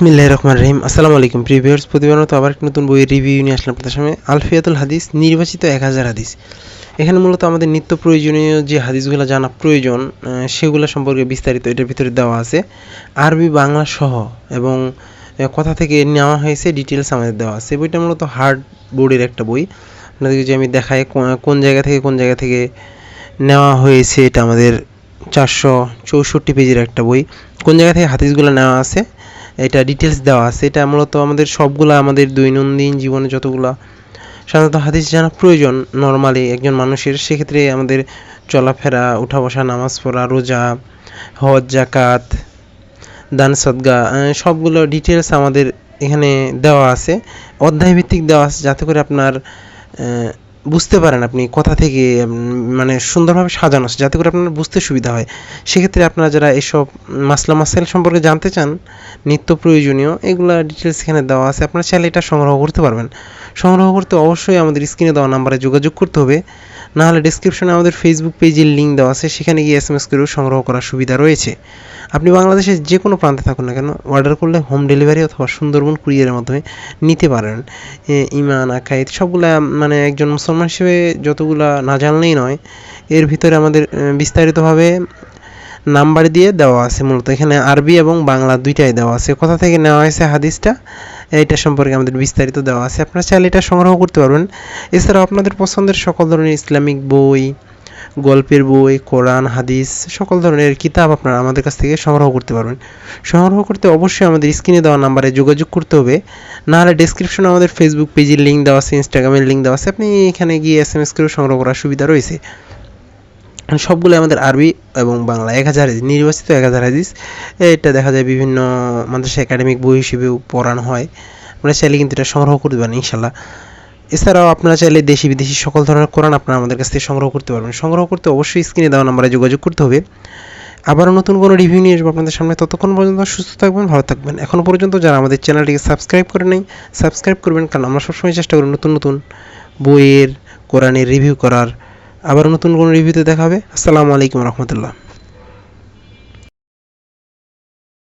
বিসমিল্লাহ রহমান রহিম। আসসালামু আলাইকুম প্রিভিয়ার্স প্রতিবার মতো আবার একটা নতুন বইয়ের রিভিউ নিয়ে আসলাম আপনাদের সামনে। আলফিয়াতুল হাদিস, নির্বাচিত এক হাজার হাদিস। এখানে মূলত আমাদের নিত্য প্রয়োজনীয় যে হাদিসগুলো জানা প্রয়োজন সেগুলো সম্পর্কে বিস্তারিত এটার ভিতরে দেওয়া আছে। আরবি, বাংলা সহ, এবং কথা থেকে নেওয়া হয়েছে ডিটেলস আমাদের দেওয়া আছে। বইটা মূলত হার্ড বোর্ডের একটা বই। আপনাদেরকে যে আমি দেখাই কোন জায়গা থেকে, কোন জায়গা থেকে নেওয়া হয়েছে, এটা আমাদের চারশো চৌষট্টি পেজের একটা বই। কোন জায়গা থেকে হাদিসগুলো নেওয়া আছে এটা ডিটেলস দেওয়া আছে। এটা মূলত আমাদের সবগুলা আমাদের দৈনন্দিন জীবনে যতগুলা সাধারণত হাদিস জানা প্রয়োজন নর্মালি একজন মানুষের, সেক্ষেত্রে আমাদের চলাফেরা উঠা বসা নামাজ পড়া, রোজা, হজ জাকাত দান, সদগা সবগুলো ডিটেলস আমাদের এখানে দেওয়া আছে। অধ্যায় ভিত্তিক দেওয়া আছে যাতে করে আপনার বুঝতে পারেন আপনি কথা থেকে মানে সুন্দরভাবে সাজানো আছে, যাতে করে আপনার বুঝতে সুবিধা হয়। সেক্ষেত্রে আপনারা যারা এসব মাসলা মাসাইল সম্পর্কে জানতে চান, নিত্য প্রয়োজনীয়, এগুলো ডিটেলস এখানে দেওয়া আছে। আপনারা চাইলে এটা সংগ্রহ করতে পারবেন। সংগ্রহ করতে অবশ্যই আমাদের স্ক্রিনে দেওয়া নাম্বারে যোগাযোগ করতে হবে। না হলে ডিসক্রিপশনে আমাদের ফেসবুক পেজের লিঙ্ক দেওয়া আছে, সেখানে গিয়ে এস এম এস করেও সংগ্রহ করার সুবিধা রয়েছে। আপনি বাংলাদেশের যে কোনো প্রান্তে থাকুন না কেন অর্ডার করলে হোম ডেলিভারি অথবা সুন্দরবন কুরিয়ারের মাধ্যমে নিতে পারেন। ইমান আকাইদ, সবগুলা মানে একজন মুসলমান হিসেবে যতগুলা না জানলেই নয়, এর ভিতরে আমাদের বিস্তারিতভাবে নাম্বার দিয়ে দেওয়া আছে মূলত। এখানে আরবি এবং বাংলা দুইটাই দেওয়া আছে। কোথা থেকে নেওয়া হয়েছে হাদিসটা? এটা সম্পর্কে আমাদের বিস্তারিত দেওয়া আছে। আপনারা চাইলে এটা সংগ্রহ করতে পারবেন। এছাড়াও আপনাদের পছন্দের সকল ধরনের ইসলামিক বই গল্পের বই, কোরআন, হাদিস, সকল ধরনের কিতাব আপনারা আমাদের কাছ থেকে সংগ্রহ করতে পারবেন। সংগ্রহ করতে অবশ্যই আমাদের স্ক্রিনে দেওয়া নাম্বারে যোগাযোগ করতে হবে। নাহলে ডিসক্রিপশনে আমাদের ফেসবুক পেজের লিঙ্ক দেওয়া আছে ইনস্টাগ্রামের লিঙ্ক দেওয়া আছে। আপনি এখানে গিয়ে এস এম এস করেও সংগ্রহ করার সুবিধা রয়েছে। সবগুলো আমাদের আরবি এবং বাংলা, এক হাজার হাদিস, নির্বাচিত এক হাজার হাদিস। এটা দেখা যায় বিভিন্ন মাদ্রাসা একাডেমিক বই হিসেবেও পড়ানো হয়। আপনারা চাইলে কিন্তু এটা সংগ্রহ করতে পারেন, ইনশাল্লাহ। এছাড়াও আপনারা চাইলে দেশি বিদেশি সকল ধরনের কোরআন আপনারা আমাদের কাছ থেকে সংগ্রহ করতে পারবেন। সংগ্রহ করতে অবশ্যই স্ক্রিনে দেওয়া নাম্বারে যোগাযোগ করতে হবে। আবারও নতুন কোনো রিভিউ নিয়ে আসব আপনাদের সামনে। ততক্ষণ পর্যন্ত সুস্থ থাকবেন, ভালো থাকবেন। এখনও পর্যন্ত যারা আমাদের চ্যানেলটিকে সাবস্ক্রাইব করে নেই, সাবস্ক্রাইব করবেন কারণ আমরা সবসময় চেষ্টা করি নতুন নতুন বইয়ের, কোরআনের রিভিউ করার। আবার নতুন কোনো রিভিউতে দেখা হবে। আসসালামু আলাইকুম রহমতুল্লাহ।